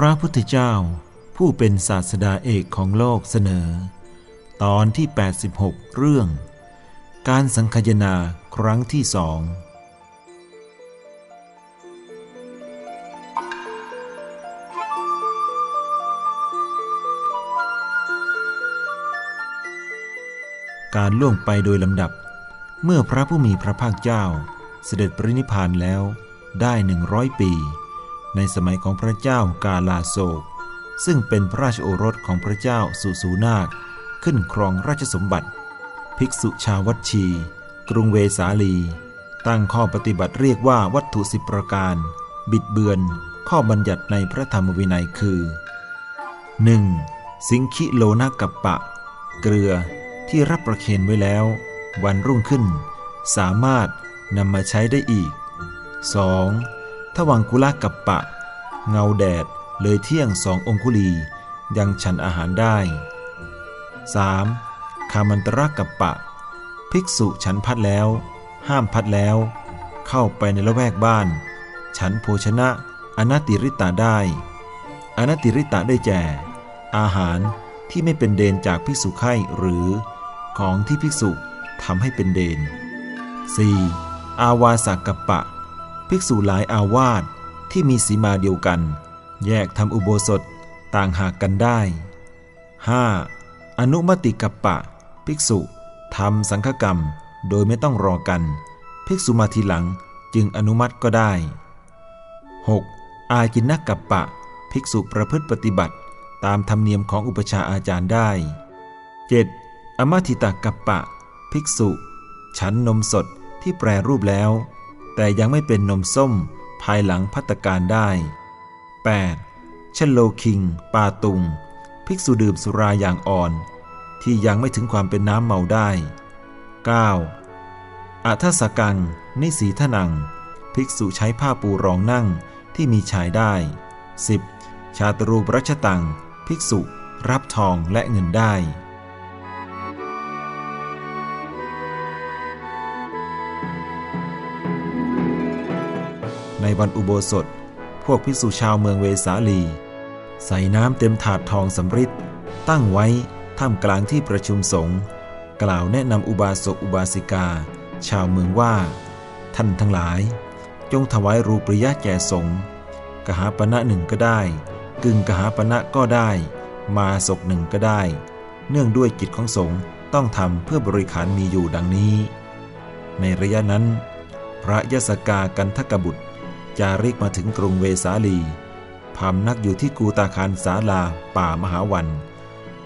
พระพุทธเจ้า ผู้เป็นศาสดาเอกของโลกเสนอ ตอนที่ 86 เรื่อง การสังคยนาครั้งที่สองการล่วงไปโดยลำดับ เมื่อพระผู้มีพระภาคเจ้า เสด็จปรินิพพานแล้วได้หนึ่งร้อยปี ในสมัยของพระเจ้ากาลาโศก ซึ่งเป็นพระราชโอรสของพระเจ้าสุสูนาค ขึ้นครองราชสมบัติ ภิกษุชาววัดชี กรุงเวสาลี ตั้งข้อปฏิบัติเรียกว่าวัตถุสิบประการ บิดเบือนข้อบัญญัติในพระธรรมวินัยคือ 1. สิงคิโลนากัปปะ เกลือที่รับประเคนไว้แล้ว วันรุ่งขึ้น สามารถนำมาใช้ได้อีก 2. ทวังกุลกัปปะ เงาแดดเลยเที่ยงสององคุลี ยังฉันอาหารได้ 3. คามันตรกัปปะ ภิกษุฉันพัดแล้ว ห้ามพัดแล้ว เข้าไปในละแวกบ้าน ฉันโภชนะอนัตติริตาได้ อนัตติริตาได้แก่อาหารที่ไม่เป็นเดนจากภิกษุไข่หรือของที่ภิกษุทำให้เป็นเดน 4. อาวาสกัปปะ ภิกษุหลายอาวาสที่มีสีมาเดียวกัน แยกทำอุโบสถต่างหากกันได้ 5. อนุมติกัปปะ ภิกษุทำสังฆกรรมโดยไม่ต้องรอกัน ภิกษุมาทีหลังจึงอนุมัติก็ได้ 6. อาจินนกัปปะ ภิกษุประพฤติปฏิบัติ ตามธรรมเนียมของอุปชาอาจารย์ได้ 7. อมัติตากัปปะ ภิกษุ ฉันนมสดที่แปรรูปแล้ว แต่ยังไม่เป็นนมส้มภายหลังพัตการได้ 8. เชนโลคิง ปาตุง ภิกษุดื่มสุราอย่างอ่อน ที่ยังไม่ถึงความเป็นน้ำเมาได้ 9. อัทสกัง นิสีทนัง ภิกษุใช้ผ้าปูรองนั่งที่มีชายได้ 10. ชาตรูปรัชตัง ภิกษุรับทองและเงินได้ ในวันอุโบสถ พวกภิกษุชาวเมืองเวสาลี ใส่น้ำเต็มถาดทองสำริดตั้งไว้ท่ามกลางที่ประชุมสงฆ์กล่าวแนะนำอุบาสกอุบาสิกา ชาวเมืองว่า ท่านทั้งหลาย จงถวายรูปริยะแก่สงฆ์กหาปณะหนึ่งก็ได้ กึ่งกหาปณะก็ได้ มาศกหนึ่งก็ได้ เนื่องด้วยกิจของสงฆ์ต้องทำเพื่อบริขารมีอยู่ดังนี้ ในระยะนั้น พระยศกากันทกบุตร จาริกมาถึงกรุงเวสาลีพำนักอยู่ที่กูตาคารสาลาป่ามหาวัน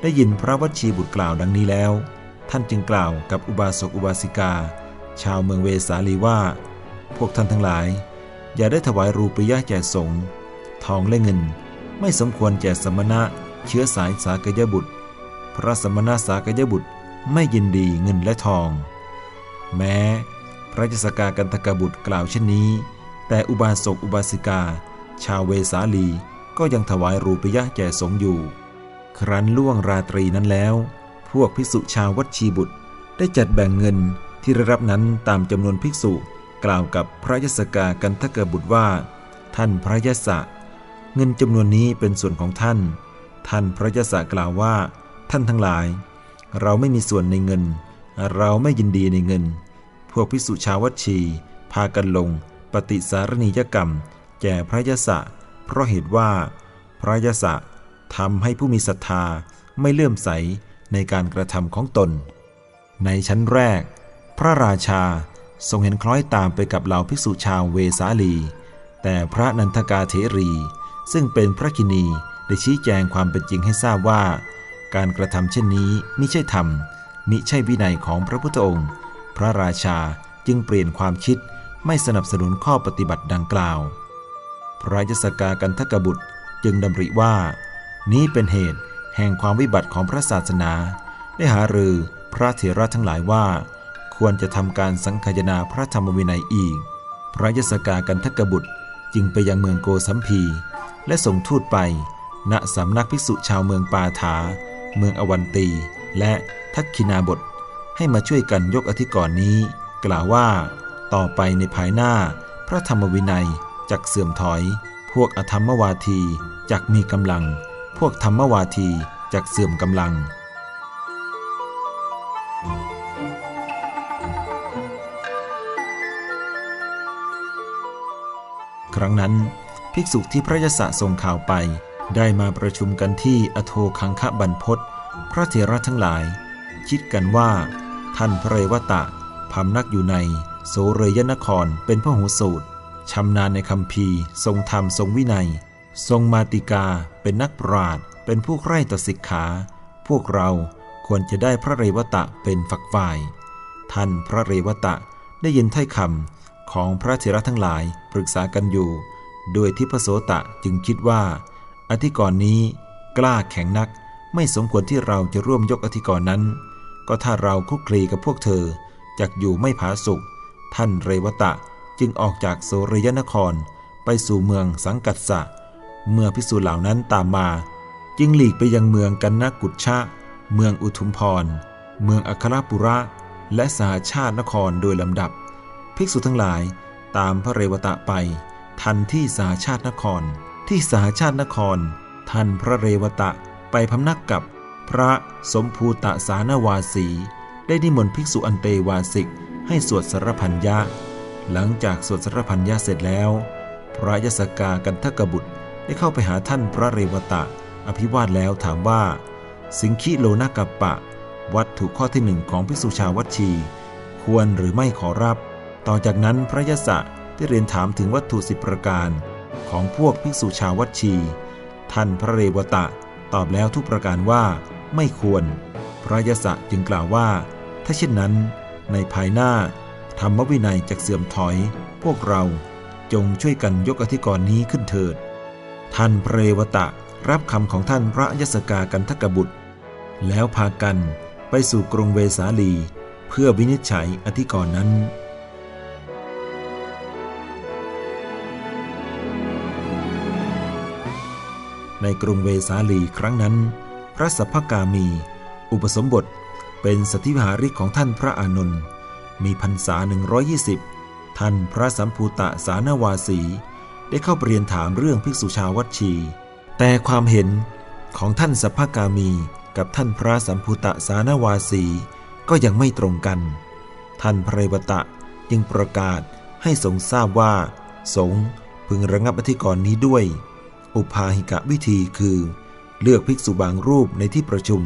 ได้ยินพระวัชีบุตรกล่าวดังนี้แล้ว ท่านจึงกล่าวกับอุบาสกอุบาสิกา ชาวเมืองเวสาลีว่า พวกท่านทั้งหลาย อย่าได้ถวายรูปริยะแก่สงฆ์ทองและเงิน ไม่สมควรแก่สมณะ เชื้อสายสากยบุตร พระสมณะสากยบุตรไม่ยินดีเงินและทอง แม้พระยศกากันทกบุตรกล่าวเช่นนี้ แต่อุบาสกอุบาสิกา ชาวเวสาลีก็ยังถวายรูปยะแก่สงอยู่ ครั้นล่วงราตรีนั้นแล้ว พวกภิกษุชาววัดชีบุตร ได้จัดแบ่งเงินที่ได้รับนั้นตามจำนวนภิกษุกล่าวกับพระยศกากันทกบุตรว่า ท่านพระยศะเงินจำนวนนี้เป็นส่วนของท่าน ท่านพระยศกล่าวว่า ท่านทั้งหลาย เราไม่มีส่วนในเงิน เราไม่ยินดีในเงิน พวกภิกษุชาววัดชี พากันลง ปฏิสารณียกรรม แก่พระยศะเพราะเหตุว่า พระยศะทำให้ผู้มีศรัทธาไม่เลื่อมใสในการกระทำของตน ในชั้นแรก พระราชาทรงเห็นคล้อยตามไปกับเหล่าภิกษุชาวเวสาลี แต่พระนันทกาเถรี ซึ่งเป็นพระกินีได้ชี้แจงความเป็นจริงให้ทราบว่า การกระทำเช่นนี้มิใช่ธรรมมิใช่วินัยของพระพุทธองค์ พระราชาจึงเปลี่ยนความคิด ไม่สนับสนุนข้อปฏิบัติดังกล่าว พระยศกากันทกบุตรจึงดำริว่า นี้เป็นเหตุแห่งความวิบัติของพระศาสนา ได้หารือพระเถระทั้งหลายว่า ควรจะทำการสังคายนาพระธรรมวินัยอีก พระยศกากันทกบุตรจึงไปยังเมืองโกสัมพี และส่งทูตไป ณสำนักภิกษุชาวเมืองปาถา เมืองอวันตี และทักคินาบท ให้มาช่วยกันยกอธิกรณ์นี้ กล่าวว่า ต่อไปในภายหน้า พระธรรมวินัยจักเสื่อมถอย พวกอธรรมวาทีจักมีกำลัง พวกธรรมวาทีจักเสื่อมกำลัง ครั้งนั้น ภิกษุที่พระยศส่งข่าวไป ได้มาประชุมกันที่อโทคังคะบรรพศพระเถระทั้งหลาย คิดกันว่า ท่านพระเรวตะพำนักอยู่ใน สเรยนครเป็นพระหูสูตรชำนาญในคำพีทรงธรรมทรงวินัย ทรงมาติกาเป็นนักปราดเป็นผู้ใคร่ต่อศิกขา พวกเราควรจะได้พระเรวตะเป็นฝักฝ่าย ท่านพระเรวตะได้ยินถ้อยคำของพระเถระทั้งหลายปรึกษากันอยู่โดยที่พระโสตะจึงคิดว่า อธิกรณ์นี้กล้าแข็งนักไม่สมควรที่เราจะร่วมยกอธิกรณ์นั้น ก็ถ้าเราคุกคลีกับพวกเธอจักอยู่ไม่ผาสุก ท่านเรวตะจึงออกจากโสรยนครไปสู่เมืองสังกัสสะ เมื่อพิสูจน์เหล่านั้นตามมา จึงหลีกไปยังเมืองกันนกุชชะ เมืองอุทุมพร เมืองอัครปุระ และสหชาตินครโดยลำดับ ภิกษุทั้งหลายตามพระเรวตะไป ทันที่สหชาตินคร ที่สหชาตินคร ท่านพระเรวตะไปพำนักกับพระสมภูตะสานวาสี ได้นิมนต์ภิกษุอันเตวาสิก ให้สวดสารพัญญาหลังจากสวดสารพัญญาเสร็จแล้ว พระยศกากันทกบุตรได้เข้าไปหาท่านพระเรวตะ อภิวาทแล้วถามว่า สิงคิโลนากัปปะ วัตถุข้อที่หนึ่งของพิสุชาวัชี ควรหรือไม่ขอรับ ต่อจากนั้นพระยศะได้เรียนถามถึงวัตถุสิบประการของพวกภิกษุชาววัชี ท่านพระเรวตะตอบแล้วทุกประการว่าไม่ควร พระยศะจึงกล่าวว่า ถ้าเช่นนั้น ในภายหน้า ธรรมวินัยจะเสื่อมถอย พวกเราจงช่วยกันยกอธิกรณ์นี้ขึ้นเถิด ท่านพระเรวตะรับคำของท่านพระยศกากันทกบุตร แล้วพากันไปสู่กรุงเวสาลี เพื่อวินิจฉัยอธิกรณ์นั้นในกรุงเวสาลีครั้งนั้น พระสัพพกามี อุปสมบท เป็นสถิวหาริกของท่านพระอานนท์มีพรรษา 120 ท่านพระสัมภูตะสานวาสี ได้เข้าเรียนถามเรื่องภิกษุชาววัดชี แต่ความเห็นของท่านสัพพกามีกับท่านพระสัมภูตะสานวาสีก็ยังไม่ตรงกัน ท่านพระวตะจึงประกาศให้สงทราบว่า สงพึงระงับอธิกรณ์นี้ด้วย อุปาหิกะวิธีคือ เลือกภิกษุบางรูปในที่ประชุม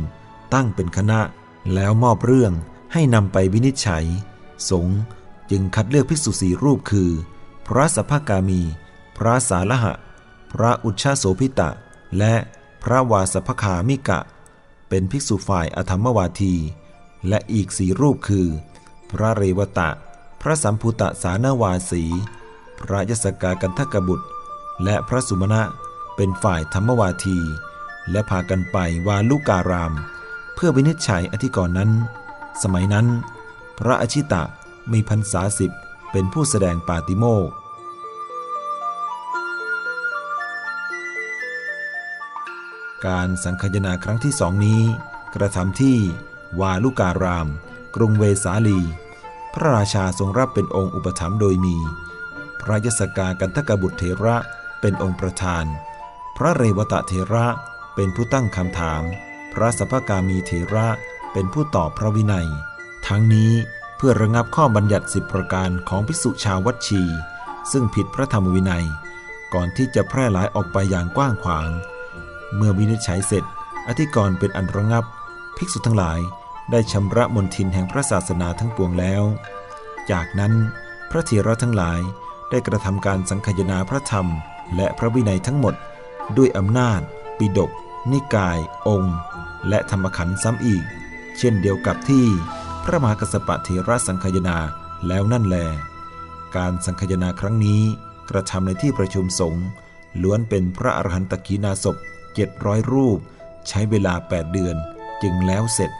ตั้งเป็นคณะ แล้วมอบเรื่องให้นำไปวินิจฉัย สงฆ์จึงคัดเลือกภิกษุสีรูปคือ พระสัพพกามี พระสาละหะ พระอุชชาโสพิตะ และพระวาสพคามิกะ เป็นภิกษุฝ่ายอธรรมวาที และอีกสีรูปคือ พระเรวตะ พระสัมพุตะสานาวาสี พระยศกากันทกบุตร และพระสุมาณะเป็นฝ่ายธรรมวาที และพากันไปวาลุการาม พื่อวินิจฉัยอธิกรณ์นั้น สมัยนั้น พระอชิตะมีพรรษาสิบเป็นผู้แสดงปาติโมกการสังคยนาครั้งที่สองนี้ กระทำที่วาลุการาม กรุงเวสาลี พระราชาทรงรับเป็นองค์อุปถัมภ์โดยมี พระยศกากันทกบุตรเถระเป็นองค์ประธาน พระเรวตะเถระเป็นผู้ตั้งคำถาม พระสัพพกามีเถระเป็นผู้ตอบพระวินัย ทั้งนี้เพื่อระงับข้อบัญญัติสิบประการของภิกษุชาววัดชี ซึ่งผิดพระธรรมวินัย ก่อนที่จะแพร่หลายออกไปอย่างกว้างขวาง เมื่อวินิจฉัยเสร็จ อธิกรณ์เป็นอันระงับ ภิกษุทั้งหลายได้ชำระมนทินแห่งพระศาสนาทั้งปวงแล้ว จากนั้นพระเถระทั้งหลายได้กระทำการสังคยนาพระธรรม และพระวินัยทั้งหมด ด้วยอำนาจ ปิดก นิกาย องค์ และธรรมขันธ์ซ้ำอีก เช่นเดียวกับที่พระมหากสปะเทระสังคยนาแล้วนั่นแล การสังคยนาครั้งนี้กระทำในที่ประชุมสงฆ์ล้วนเป็นพระอรหันตกีนาศพเจ็ดร้อยรูป ใช้เวลา 8 เดือนจึงแล้วเสร็จ